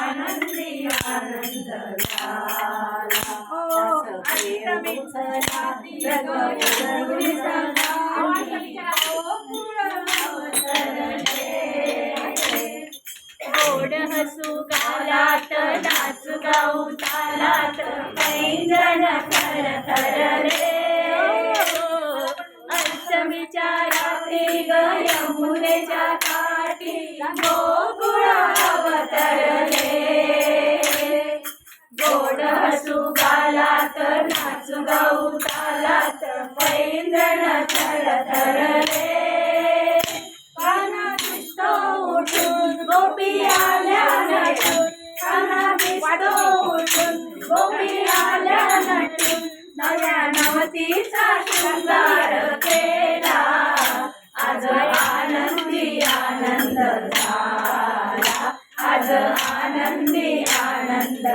आनंदी गोड हसू गालात नाच गाऊ तालात पैंजण थर थर रे अष्टमीच्या रात्री ग गोपी आल्या नटून. नव्या नवतीचा शृंगार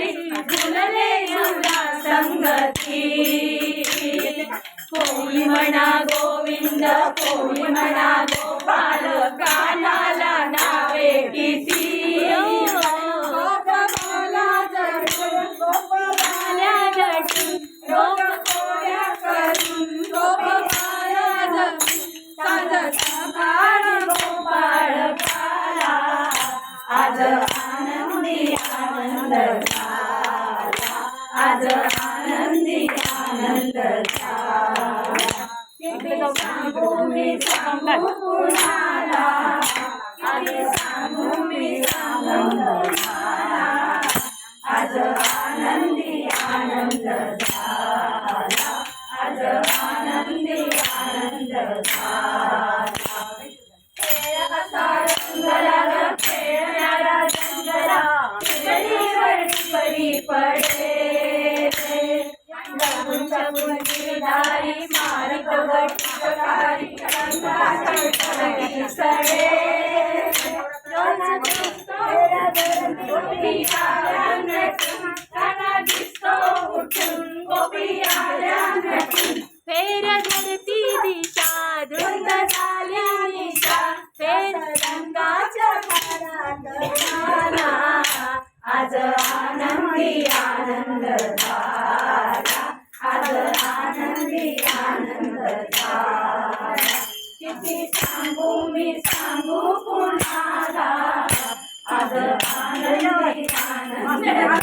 बासरी फुलले संगती. कोळी म्हणा गोविंद कोळी म्हणा गोपाल कानाला नावे किती. गोपाला जटून जटून रोग करून गोपाला जटून गोपाळ काला आज आनंदी आनंद आज आनंदी आनंद झाला किती सांगू मी सांगू फेर धरती दिशा धुंद झाल्या निशा फेर रंगाच्या घरात आज आनंदी आनंद आज आनंदी आनंद किती सांगू मी सांगू कुणाला आज आनंदी आनंद